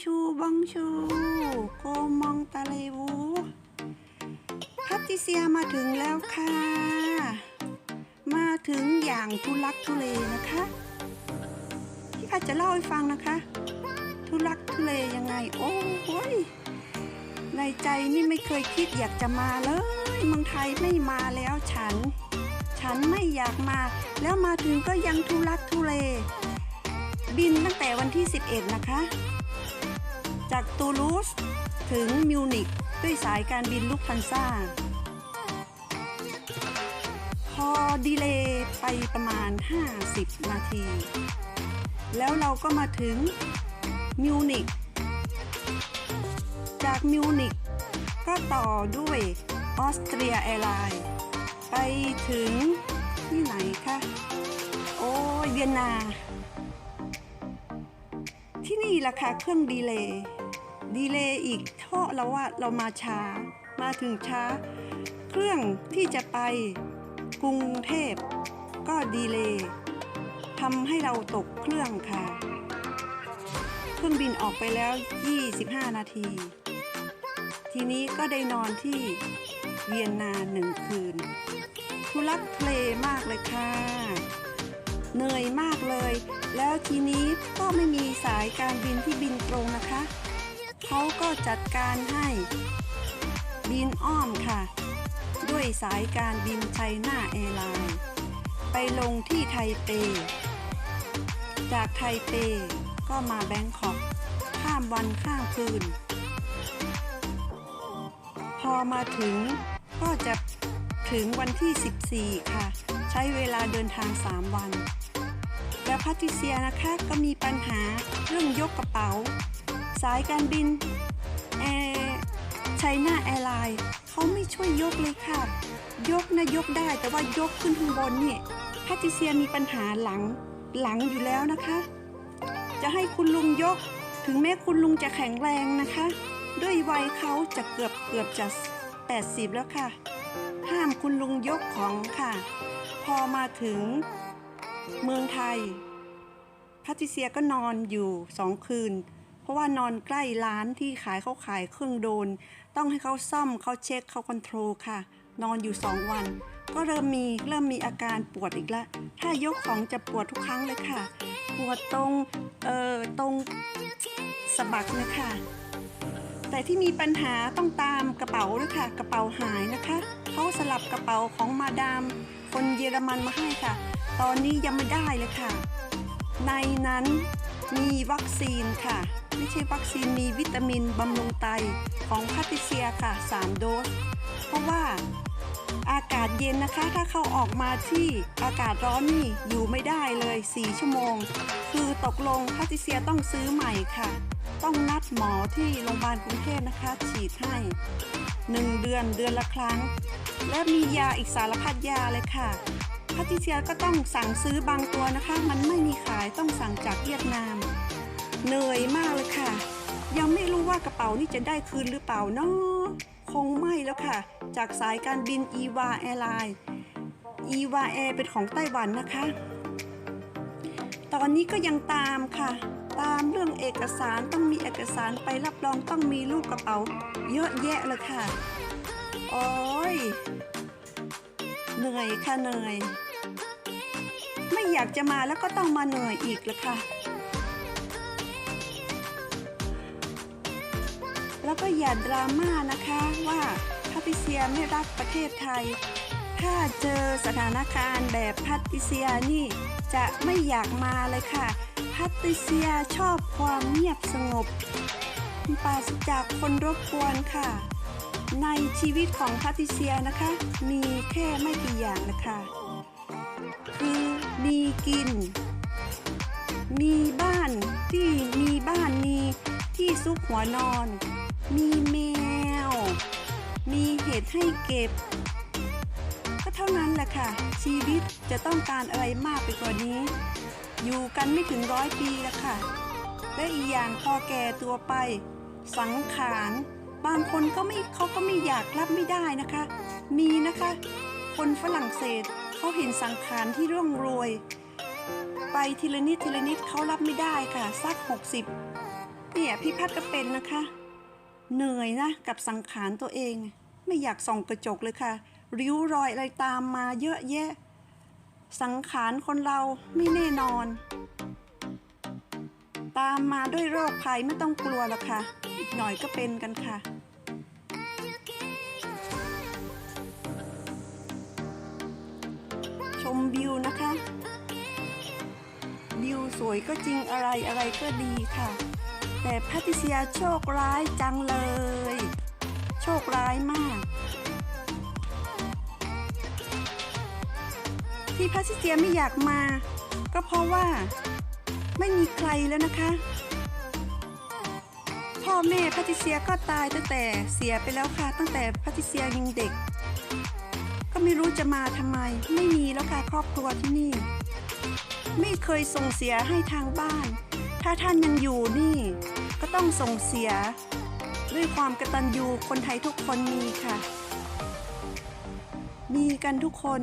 ชูบองชูโกมองตะเลวูพัติเซียมาถึงแล้วค่ะ มาถึงอย่างทุลักทุเลนะคะพี่พัดจะเล่าให้ฟังนะคะ ทุลักทุเลยังไง โอ้โหยในใจนี่ไม่เคยคิดอยากจะมาเลยเมืองไทยไม่มาแล้วฉัน ฉันไม่อยากมา แล้วมาถึงก็ยังทุลักทุเลบินตั้งแต่วันที่ 11 นะคะ จากตูลูสถึงมิวนิกด้วยสายการบินลุกทันซ่า พอดีเลย์ไปประมาณ 50 นาที แล้วเราก็มาถึงมิวนิกจากมิวนิกก็ต่อด้วยออสเตรียแอร์ไลน์ไปถึงที่ไหนคะ โอ้เวียนนา ที่นี่ราคาเครื่องดีเลย์ ดีเลย์อีกเพราะเราว่าเรามาช้า มาถึงช้า เครื่องที่จะไปกรุงเทพก็ดีเลย์ทำให้เราตกเครื่องค่ะ เครื่องบินออกไปแล้ว 25 นาที ทีนี้ก็ได้นอนที่เวียนนาหนึ่งคืนทุลักทุเลมากเลยค่ะเหนื่อยมากเลย แล้วทีนี้ก็ไม่มีสายการบินที่บินตรงนะคะ เขาก็จัดการให้บินอ้อมค่ะ ด้วยสายการบินไชน่าแอร์ไลน์ไปลงที่ไทเป จากไทเปก็มาแบงคอก ข้ามวันข้ามคืน พอมาถึงก็จะถึงวันที่ 14 ค่ะ ใช้เวลาเดินทาง 3 วัน แล้วพัทิเซียนะคะก็มีปัญหาเรื่องยกกระเป๋า สายการบินแอร์ไชน่าแอร์ไลน์เขาไม่ช่วยยกเลยค่ะ ยกนะยกได้แต่ว่ายกขึ้นข้างบนเนี่ยพัทิเซียมีปัญหาหลังหลังอยู่แล้วนะคะ จะให้คุณลุงยก ถึงแม้คุณลุงจะแข็งแรงนะคะ ด้วยวัยเขาจะเกือบเกือบจะ 80 แล้วค่ะ ห้ามคุณลุงยกของค่ะ พอมาถึงเมืองไทยพัทิเซียก็นอนอยู่สองคืน เพราะว่านอนใกล้ร้านที่ขายเขาขายเครื่องโดน ต้องให้เขาซ่อมเขาเช็คเขาคอนโทรลค่ะ นอนอยู่สองวัน ก็เริ่มมีเริ่มมีอาการปวดอีกแล้วถ้ายกของจะปวดทุกครั้งเลยค่ะ ปวดตรงเอ่อตรงสะบักนะคะ แต่ที่มีปัญหาต้องตามกระเป๋าด้วยค่ะ กระเป๋าหายนะคะเขาสลับกระเป๋าของมาดาม คนเยอรมันมาให้ค่ะ ตอนนี้ยังไม่ได้เลยค่ะ ในนั้นมีวัคซีนค่ะ ไม่ใช่วัคซีนมีวิตามินบำรุงไตของพาติเซียค่ะ 3 โดส เพราะว่าอากาศเย็นนะคะ ถ้าเข้าออกมาที่อากาศร้อนนี่อยู่ไม่ได้เลย 4 ชั่วโมง คือตกลงพาติเซียต้องซื้อใหม่ค่ะ ต้องนัดหมอที่โรงพยาบาลกรุงเทพนะคะ ฉีดให้ 1 เดือนเดือนละครั้ง และมียาอีกสารพัดยาเลยค่ะ พาติเซียก็ต้องสั่งซื้อบางตัวนะคะ มันไม่มีขายต้องสั่งจากเวียดนามเหนื่อยมากเลยค่ะ ยังไม่รู้ว่ากระเป๋านี่จะได้คืนหรือเปล่าเนาะคงไม่แล้วค่ะ จากสายการบินอีวาแอร์ไลน์อีวาแอร์เป็นของไต้หวันนะคะ ตอนนี้ก็ยังตามค่ะ ตามเรื่องเอกสารต้องมีเอกสารไปรับรองต้องมีรูปกระเป๋า เยอะแยะเลยค่ะ โอ้ย เหนื่อยค่ะเหนื่อย ไม่อยากจะมาแล้วก็ต้องมาเหนื่อยอีกเลยค่ะ แล้วก็อย่าดราม่านะคะว่าพัติเซียไม่รักประเทศไทย ถ้าเจอสถานการณ์แบบพัติเซียนี่จะไม่อยากมาเลยค่ะพัติเซียชอบความเงียบสงบปราศจากคนรบกวนค่ะ ในชีวิตของพัติเซียนะคะ มีแค่ไม่กี่อย่างนะคะคือมีกิน มีบ้านที่มีบ้านมีที่ซุกหัวนอน มีแมว มีเห็ดให้เก็บ ก็เท่านั้นแหละค่ะ ชีวิตจะต้องการอะไรมากไปกว่านี้ อยู่กันไม่ถึงร้อยปีแล้วค่ะ และอีกอย่างพอแก่ตัวไป สังขาร บางคนก็ไม่เขาก็ไม่อยากรับไม่ได้นะคะ มีนะคะ คนฝรั่งเศสเขาเห็นสังขารที่ร่วงโรยไปทีละนิดทีละนิดเขารับไม่ได้ค่ะสัก 60เนี่ยพี่พัดก็เป็นนะคะ เหนื่อยนะกับสังขารตัวเอง ไม่อยากส่องกระจกเลยค่ะ ริ้วรอยอะไรตามมาเยอะแยะ สังขารคนเราไม่แน่นอน ตามมาด้วยโรคภัยไม่ต้องกลัวหรอกค่ะ อีกหน่อยก็เป็นกันค่ะ ชมวิวนะคะ วิวสวยก็จริงอะไรอะไรก็ดีค่ะ แต่แพทริเซียโชคร้ายจังเลย โชคร้ายมากที่แพทริเซียไม่อยากมา ก็เพราะว่า ไม่มีใครแล้วนะคะ พ่อแม่พทริเซียก็ตายตั้งแต่เสียไปแล้วค่ะ ตั้งแต่พทริเซียยังเด็ก ก็ไม่รู้จะมาทำไม ไม่มีแล้วค่ะครอบครัวที่นี่ ไม่เคยส่งเสียให้ทางบ้าน ถ้าท่านยังอยู่นี่ ก็ต้องส่งเสีย ด้วยความกระตัญญูคนไทยทุกคนมีค่ะ มีกันทุกคน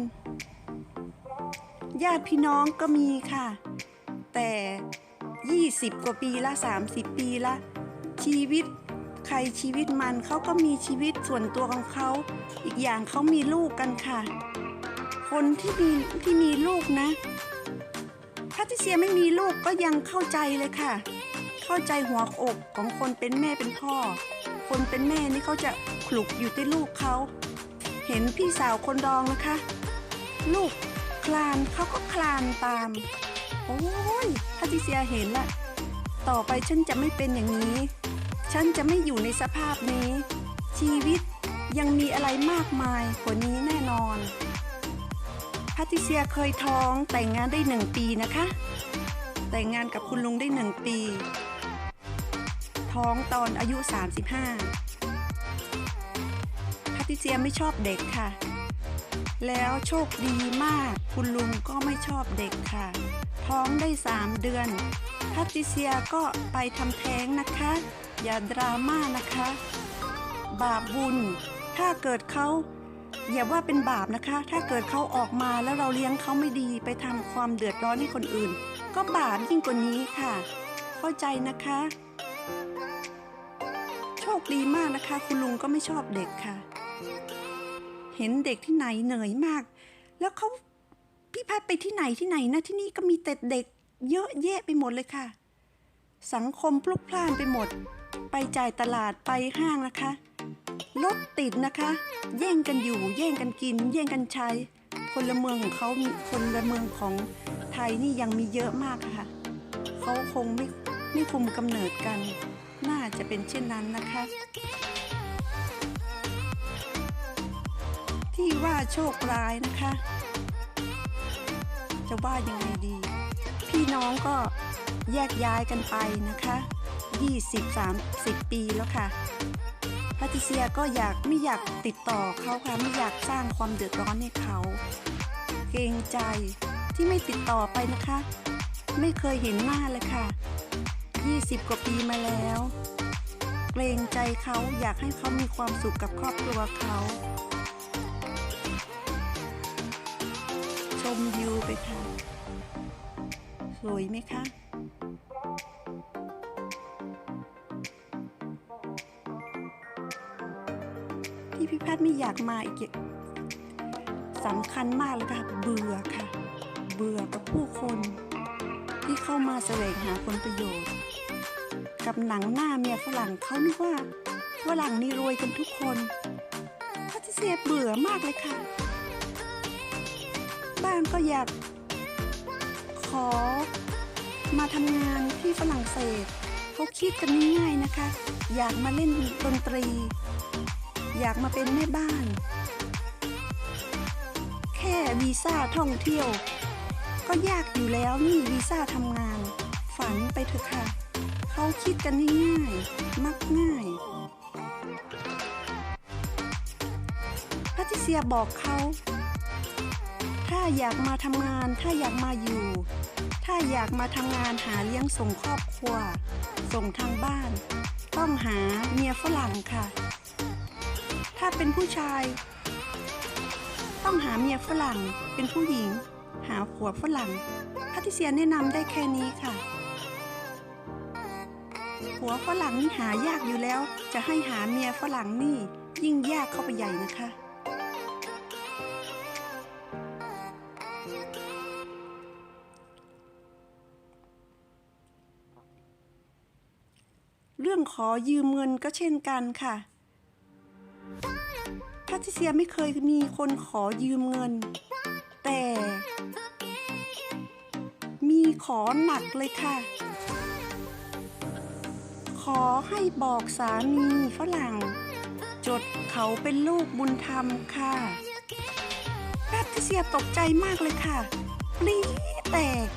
ญาติพี่น้องก็มีค่ะ แต่ 20 กว่าปีละ 30 ปีละ ชีวิตใครชีวิตมันเขาก็มีชีวิตส่วนตัวของเขา อีกอย่างเขามีลูกกันค่ะ คนที่มีที่มีลูกนะพทริเซียไม่มีลูกก็ยังเข้าใจเลยค่ะ เข้าใจหัวอกของคนเป็นแม่เป็นพ่อ คนเป็นแม่นี่เขาจะขลุกอยู่ที่ลูกเขา เห็นพี่สาวคนรองนะคะ ลูกคลานเขาก็คลานตาม โอ้ยพทริเซียเห็นละต่อไปฉันจะไม่เป็นอย่างนี้ ฉันจะไม่อยู่ในสภาพนี้ ชีวิตยังมีอะไรมากมายกว่านี้แน่นอนพทริเซียเคยท้องแต่งงานได้หนึ่งปีนะคะ แต่งงานกับคุณลุงได้หนึ่งปี ท้องตอนอายุ 35พทริเซียไม่ชอบเด็กค่ะแล้วโชคดีมาก คุณลุงก็ไม่ชอบเด็กค่ะ ท้องได้ 3 เดือนแพทริเซียก็ไปทำแท้งนะคะ อย่าดราม่านะคะ บาปบุญ ถ้าเกิดเขาอย่าว่าเป็นบาปนะคะ ถ้าเกิดเขาออกมาแล้วเราเลี้ยงเขาไม่ดีไปทำความเดือดร้อนให้คนอื่น ก็บาปยิ่งกว่านี้ค่ะ เข้าใจนะคะ โชคดีมากนะคะ คุณลุงก็ไม่ชอบเด็กค่ะ เห็นเด็กที่ไหนเหนื่อยมาก แล้วเขา พี่พัดไปที่ไหนที่ไหนนะที่นี่ก็มีแต่เด็ก เยอะแยะไปหมดเลยค่ะ สังคมพลุกพล่านไปหมด ไปจ่ายตลาดไปห้างนะคะรถติดนะคะ แย่งกันอยู่ แย่งกันกิน แย่งกันใช้พลเมืองของเขามีพลเมืองของไทยนี่ยังมีเยอะมากค่ะเขาคงไม่ไม่คุมกำเนิดกัน น่าจะเป็นเช่นนั้นนะคะ ที่ว่าโชคร้ายนะคะ จะว่ายังไงดี พี่น้องก็แยกย้ายกันไปนะคะ 20-30 ปีแล้วค่ะพทริเซียก็อยากไม่อยากติดต่อเขาค่ะไม่อยากสร้างความเดือดร้อนให้เขา เกรงใจที่ไม่ติดต่อไปนะคะ ไม่เคยเห็นหน้าเลยค่ะ 20 กว่าปีมาแล้ว เกรงใจเขาอยากให้เขามีความสุขกับครอบครัวเขา ชมวิวไปค่ะ สวยไหมคะที่พี่แพทย์ไม่อยากมาอีกอย่างสำคัญมากเลยค่ะ เบื่อค่ะ เบื่อกับผู้คน ที่เข้ามาแสวงหาผลประโยชน์ กับหนังหน้าเมียฝรั่งเขานึกว่าฝรั่งนี่รวยกันทุกคนแพทริเซียเบื่อมากเลยค่ะ บ้านก็อยากขอ มาทำงานที่ฝรั่งเศสเขาคิดกันง่ายนะคะ อยากมาเล่นดนตรี อยากมาเป็นแม่บ้าน แค่วีซ่าท่องเที่ยว ก็ยากอยู่แล้วนี่วีซ่าทำงาน ฝันไปเถอะค่ะเขาคิดกันง่ายมักง่ายแพทริเซียบอกเขา ถ้าอยากมาทำงาน ถ้าอยากมาอยู่ ถ้าอยากมาทำงานหาเลี้ยงส่งครอบครัว ส่งทางบ้าน ต้องหาเมียฝรั่งค่ะ ถ้าเป็นผู้ชาย ต้องหาเมียฝรั่ง เป็นผู้หญิง หาผัวฝรั่งแพทริเซียแนะนำได้แค่นี้ค่ะผัวฝรั่งนี่หายากอยู่แล้ว จะให้หาเมียฝรั่งนี่ยิ่งยากเข้าไปใหญ่นะคะ รื่องขอยืมเงินก็เช่นกันค่ะแพทริเซียไม่เคยมีคนขอยืมเงิน แต่ มีขอหนักเลยค่ะ ขอให้บอกสามีฝรั่ง จดเขาเป็นลูกบุญธรรมค่ะแพทริเซียตกใจมากเลยค่ะปลีแตก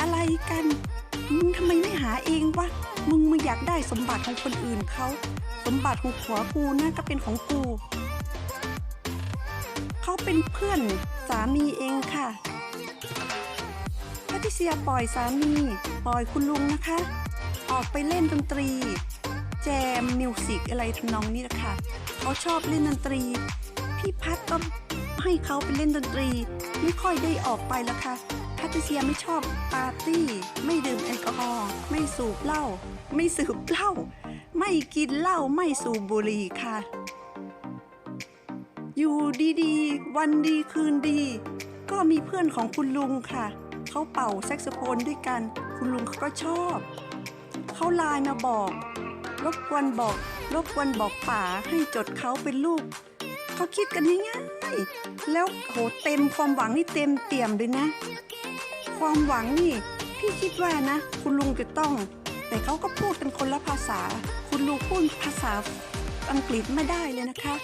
อะไรกันมึงทำไมไม่หาเองวะ มึงไมาอยากได้สมบัติของคนอื่นเขา สมบัติของผัวกูน่าก็เป็นของกู เขาเป็นเพื่อนสามีเองค่ะแพทิเซียปล่อยสามี ปล่อยคุณลุงนะคะ ออกไปเล่นดนตรี แจมมิวสิกอะไรทำนองนี้นะคะเขาชอบเล่นดนตรี พี่พัดก็ให้เขาไปเล่นดนตรี ไม่ค่อยได้ออกไปแล้วค่ะ พทริเซียไม่ชอบปาร์ตี้ ไม่ดื่มแอลกอฮอล์ไม่สูบเหล้าไม่สูบเหล้าไม่กินเหล้าไม่สูบบุหรี่ค่ะ อยู่ดีๆ วันดีคืนดี ก็มีเพื่อนของคุณลุงค่ะ เขาเป่าแซกโซโฟนด้วยกัน คุณลุงเขาก็ชอบ เขาไลน์มาบอกรบกวนบอกรบกวนบอกป๋าให้จดเขาเป็นลูกเขาคิดกันง่ายๆแล้วโหเต็มความหวังนี่เต็มเตี่ยมเลยนะ ความหวังนี่ พี่คิดว่านะ คุณลุงจะต้อง แต่เขาก็พูดกันคนละภาษา คุณลุงพูดภาษาอังกฤษไม่ได้เลยนะคะ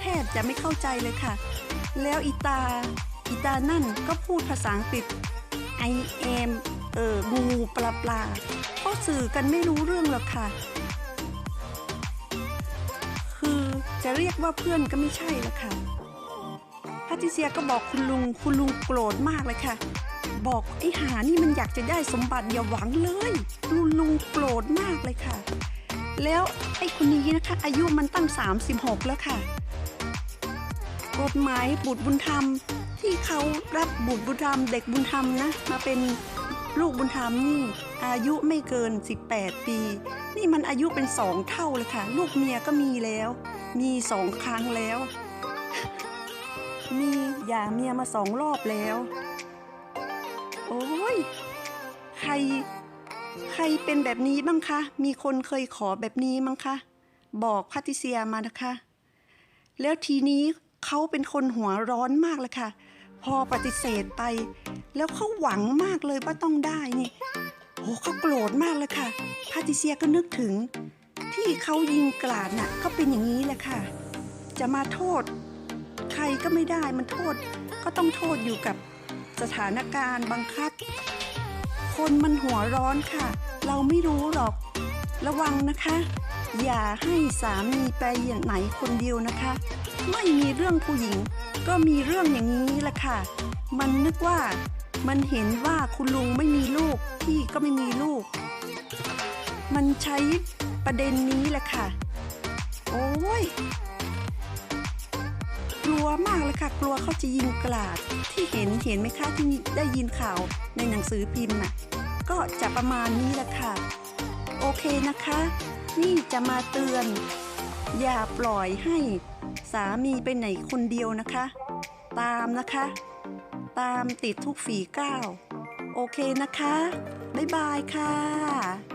แทบจะไม่เข้าใจเลยค่ะ แล้วอีตา อีตานั่นก็พูดภาษาอังกฤษ I am เอองูปลาปลาเขาสื่อกันไม่รู้เรื่องหรอกค่ะ คือจะเรียกว่าเพื่อนก็ไม่ใช่ละค่ะ พาติเซียก็บอกคุณลุง คุณลุงโกรธมากเลยค่ะ บอกไอ้หานี่มันอยากจะได้สมบัติอย่าหวังเลยลุงลุงโกรธมากเลยค่ะ แล้วไอ้คนนี้นะคะ อายุมันตั้ง 36 แล้วค่ะ กฎหมายบุตรบุญธรรม ที่เขารับบุตรบุญธรรม เด็กบุญธรรมนะมาเป็นลูกบุญธรรมนี่อายุไม่เกิน 18 ปี นี่มันอายุเป็นสองเท่าเลยค่ะ ลูกเมียก็มีแล้ว มีสองครั้งแล้ว มีหย่าเมียมาสองรอบแล้ว โอ้ย ใคร ใครเป็นแบบนี้บ้างคะ มีคนเคยขอแบบนี้มั้งคะ บอกพาติเซียมานะคะ แล้วทีนี้เขาเป็นคนหัวร้อนมากเลยค่ะ พอปฏิเสธไป แล้วเขาหวังมากเลยว่าต้องได้นี่โอ้เขาโกรธมากเลยค่ะพาติเซียก็นึกถึง ที่เขายิงกลาดน่ะก็เป็นอย่างนี้แหละค่ะ จะมาโทษ รก็ไม่ได้มันโทษก็ต้องโทษอยู่กับสถานการณ์บังคับ คนมันหัวร้อนค่ะ เราไม่รู้หรอก ระวังนะคะ อย่าให้สามีไปอย่างไหนคนเดียวนะคะ ไม่มีเรื่องผู้หญิง ก็มีเรื่องอย่างนี้แหละค่ะ มันนึกว่ามันเห็นว่าคุณลุงไม่มีลูกพี่ก็ไม่มีลูก มันใช้ประเด็นนี้แหละค่ะ โอ้ย ลัวมากเลยค่ะ กลัวเขาจะยิงกลาด ที่เห็นเห็นไหมคะที่ได้ยินข่าวในหนังสือพิมพ์น่ะก็จะประมาณนี้แหละค่ะ โอเคนะคะ นี่จะมาเตือน อย่าปล่อยให้สามีไปไหนคนเดียวนะคะ ตามนะคะ ตามติดทุกฝีก้าว โอเคนะคะ บ๊ายบายค่ะ